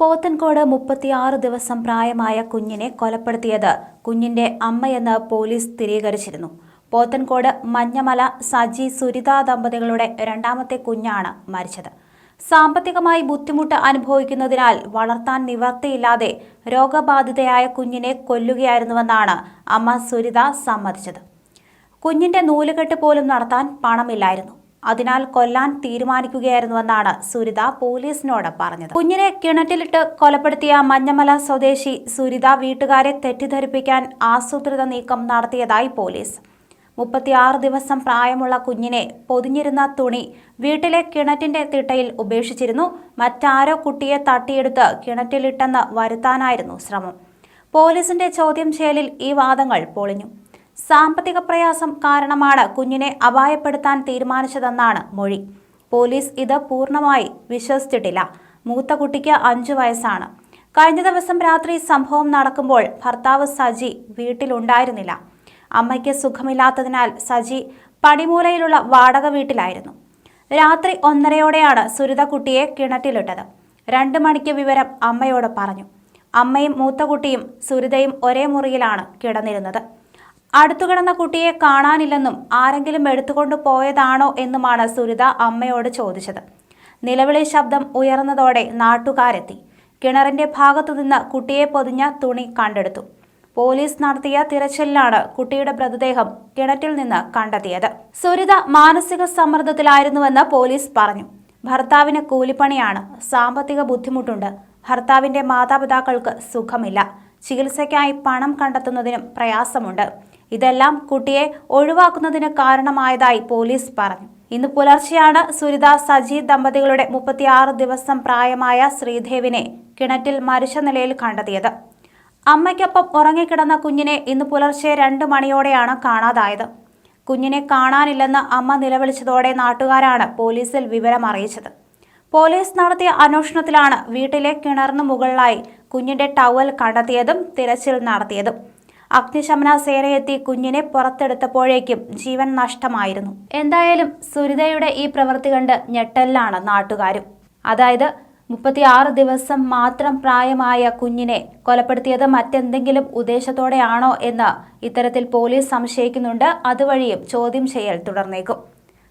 പോത്തൻകോട് മുപ്പത്തിയാറ് ദിവസം പ്രായമായ കുഞ്ഞിനെ കൊലപ്പെടുത്തിയത് കുഞ്ഞിന്റെ അമ്മയെന്ന് പോലീസ് സ്ഥിരീകരിച്ചിരുന്നു. പോത്തൻകോട് മഞ്ഞമല സജി സുരിത ദമ്പതികളുടെ രണ്ടാമത്തെ കുഞ്ഞാണ് മരിച്ചത്. സാമ്പത്തികമായി ബുദ്ധിമുട്ട് അനുഭവിക്കുന്നതിനാൽ വളർത്താൻ നിവർത്തിയില്ലാതെ രോഗബാധിതയായ കുഞ്ഞിനെ കൊല്ലുകയായിരുന്നുവെന്നാണ് അമ്മ സുരിത സമ്മതിച്ചത്. കുഞ്ഞിന്റെ നൂലുകെട്ട് പോലും നടത്താൻ പണമില്ലായിരുന്നു. അതിനാൽ കൊല്ലാൻ തീരുമാനിക്കുകയായിരുന്നുവെന്നാണ് സുരിത പോലീസിനോട് പറഞ്ഞത്. കുഞ്ഞിനെ കിണറ്റിലിട്ട് കൊലപ്പെടുത്തിയ മഞ്ഞമല സ്വദേശി സുരിത വീട്ടുകാരെ തെറ്റിദ്ധരിപ്പിക്കാൻ ആസൂത്രിത നീക്കം നടത്തിയതായി പോലീസ്. മുപ്പത്തിയാറ് ദിവസം പ്രായമുള്ള കുഞ്ഞിനെ പൊതിഞ്ഞിരുന്ന തുണി വീട്ടിലെ കിണറ്റിന്റെ തിട്ടയിൽ ഉപേക്ഷിച്ചിരുന്നു. മറ്റാരോ കുട്ടിയെ തട്ടിയെടുത്ത് കിണറ്റിലിട്ടെന്ന് വരുത്താനായിരുന്നു ശ്രമം. പോലീസിന്റെ ചോദ്യം ചെയ്യലിൽ ഈ വാദങ്ങൾ പൊളിഞ്ഞു. സാമ്പത്തിക പ്രയാസം കാരണമാണ് കുഞ്ഞിനെ അപായപ്പെടുത്താൻ തീരുമാനിച്ചതെന്നാണ് മൊഴി. പോലീസ് ഇത് പൂർണമായി വിശ്വസിച്ചിട്ടില്ല. മൂത്ത കുട്ടിക്ക് അഞ്ചു വയസ്സാണ്. കഴിഞ്ഞ ദിവസം രാത്രി സംഭവം നടക്കുമ്പോൾ ഭർത്താവ് സജി വീട്ടിലുണ്ടായിരുന്നില്ല. അമ്മയ്ക്ക് സുഖമില്ലാത്തതിനാൽ സജി പടിമൂലയിലുള്ള വാടക വീട്ടിലായിരുന്നു. രാത്രി ഒന്നരയോടെയാണ് സുരിത കുട്ടിയെ കിണറ്റിലിട്ടത്. രണ്ട് മണിക്ക് വിവരം അമ്മയോട് പറഞ്ഞു. അമ്മയും മൂത്ത കുട്ടിയും സുരിതയും ഒരേ മുറിയിലാണ് കിടന്നിരുന്നത്. അടുത്തു കിടന്ന കുട്ടിയെ കാണാനില്ലെന്നും ആരെങ്കിലും എടുത്തുകൊണ്ട് പോയതാണോ എന്നുമാണ് സുരിത അമ്മയോട് ചോദിച്ചത്. നിലവിളി ശബ്ദം ഉയർന്നതോടെ നാട്ടുകാരെത്തി. കിണറിന്റെ ഭാഗത്തുനിന്ന് കുട്ടിയെ പൊതിഞ്ഞ തുണി കണ്ടെടുത്തു. പോലീസ് നടത്തിയ തിരച്ചിലിലാണ് കുട്ടിയുടെ മൃതദേഹം കിണറ്റിൽ നിന്ന് കണ്ടെത്തിയത്. സുരിത മാനസിക സമ്മർദ്ദത്തിലായിരുന്നുവെന്ന് പോലീസ് പറഞ്ഞു. ഭർത്താവിന് കൂലിപ്പണിയാണ് സാമ്പത്തിക ബുദ്ധിമുട്ടുണ്ട്. ഭർത്താവിന്റെ മാതാപിതാക്കൾക്ക് സുഖമില്ല. ചികിത്സയ്ക്കായി പണം കണ്ടെത്തുന്നതിനും പ്രയാസമുണ്ട്. ഇതെല്ലാം കുട്ടിയെ ഒഴിവാക്കുന്നതിന് കാരണമായതായി പോലീസ് പറഞ്ഞു. ഇന്ന് പുലർച്ചെയാണ് സുരിത സജി ദമ്പതികളുടെ മുപ്പത്തിയാറ് ദിവസം പ്രായമായ ശ്രീദേവിനെ കിണറ്റിൽ മരിച്ച നിലയിൽ കണ്ടെത്തിയത്. അമ്മയ്ക്കൊപ്പം ഉറങ്ങിക്കിടന്ന കുഞ്ഞിനെ ഇന്ന് പുലർച്ചെ രണ്ട് മണിയോടെയാണ് കാണാതായത്. കുഞ്ഞിനെ കാണാനില്ലെന്ന് അമ്മ നിലവിളിച്ചതോടെ നാട്ടുകാരാണ് പോലീസിൽ വിവരം അറിയിച്ചത്. പോലീസ് നടത്തിയ അന്വേഷണത്തിലാണ് വീട്ടിലെ കിണറിന് മുകളിലായി കുഞ്ഞിന്റെ ടവൽ കണ്ടെത്തിയതും തിരച്ചിൽ നടത്തിയതും. അഗ്നിശമന സേനയെത്തി കുഞ്ഞിനെ പുറത്തെടുത്തപ്പോഴേക്കും ജീവൻ നഷ്ടമായിരുന്നു. എന്തായാലും സുരിതയുടെ ഈ പ്രവൃത്തി കണ്ട് ഞെട്ടലിലാണ് നാട്ടുകാരും. അതായത് മുപ്പത്തിയാറ് ദിവസം മാത്രം പ്രായമായ കുഞ്ഞിനെ കൊലപ്പെടുത്തിയത് മറ്റെന്തെങ്കിലും ഉദ്ദേശത്തോടെയാണോ എന്ന് ഇത്തരത്തിൽ പോലീസ് സംശയിക്കുന്നുണ്ട്. അതുവഴിയും ചോദ്യം ചെയ്യൽ തുടർന്നേക്കും.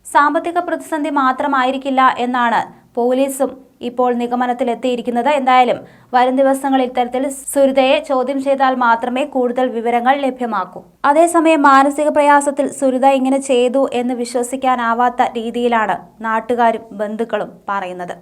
സാമ്പത്തിക പ്രതിസന്ധി മാത്രമായിരിക്കില്ല എന്നാണ് പോലീസും ഇപ്പോൾ നിഗമനത്തിലെത്തിയിരിക്കുന്നത്. എന്തായാലും വരും ദിവസങ്ങളിൽ ഇത്തരത്തിൽ സുരിതയെ ചോദ്യം ചെയ്താൽ മാത്രമേ കൂടുതൽ വിവരങ്ങൾ ലഭ്യമാക്കൂ. അതേസമയം മാനസിക പ്രയാസത്തിൽ സുരിത ഇങ്ങനെ ചെയ്തു എന്ന് വിശ്വസിക്കാനാവാത്ത രീതിയിലാണ് നാട്ടുകാരും ബന്ധുക്കളും പറയുന്നത്.